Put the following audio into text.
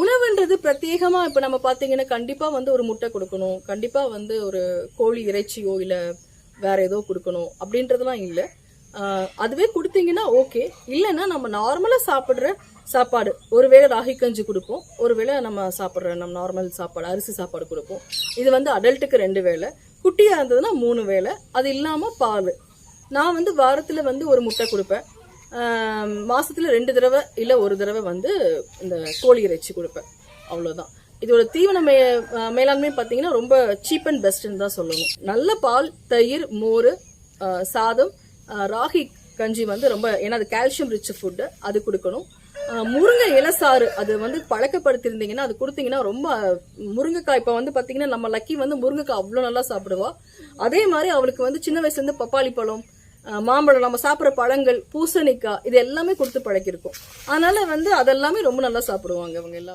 உணவுன்றது பிரத்யேகமா இப்ப நம்ம பாத்தீங்கன்னா கண்டிப்பா வந்து ஒரு முட்டை கொடுக்கணும். கண்டிப்பா வந்து ஒரு கோழி இறைச்சியோ இல்ல வேற ஏதோ கொடுக்கணும். அப்படின்றதெல்லாம் இல்ல. அதுவே கொடுத்தீங்கன்னா ஓகே. இல்லைன்னா நம்ம நார்மலா சாப்பிடுற சாப்பாடு. ஒருவேளை ராகி கஞ்சி கொடுப்போம். ஒருவேளை நம்ம சாப்பிட்ற நம்ம நார்மல் சாப்பாடு அரிசி சாப்பாடு கொடுப்போம். இது வந்து அடல்ட்டுக்கு ரெண்டு வேளை. குட்டியா இருந்ததுன்னா மூணு வேளை. அது இல்லாம பால். நான் வந்து வாரத்துல வந்து ஒரு முட்டை கொடுப்பேன். மாதத்தில் ரெண்டு தடவை இல்லை ஒரு தடவை வந்து இந்த கோழி இறைச்சி கொடுப்பேன். அவ்வளோதான் இதோட தீவன மே மேலாண்மை பார்த்தீங்கன்னா ரொம்ப சீப் அண்ட் பெஸ்ட்னு தான் சொல்லணும். நல்ல பால் தயிர் மோர் சாதம் ராகி கஞ்சி வந்து ரொம்ப ஏன்னா அது கால்சியம் ரிச் ஃபுட்டு அது கொடுக்கணும். முருங்கை இலசாறு அது வந்து பழக்கப்படுத்திருந்தீங்கன்னா அது கொடுத்தீங்கன்னா ரொம்ப முருங்கைக்காய் இப்போ வந்து பார்த்தீங்கன்னா நம்ம லக்கி வந்து முருங்கைக்காய் அவ்வளோ நல்லா சாப்பிடுவா. அதே மாதிரி அவளுக்கு வந்து சின்ன வயசுலேருந்து பப்பாளி பழம் மாம்பழம் நம்ம சாப்பிட்ற பழங்கள் பூசணிக்காய் இது எல்லாமே கொடுத்து பழக்கியிருக்கோம். அதனால வந்து அதெல்லாமே ரொம்ப நல்லா சாப்பிடுவாங்க அவங்க எல்லாமே.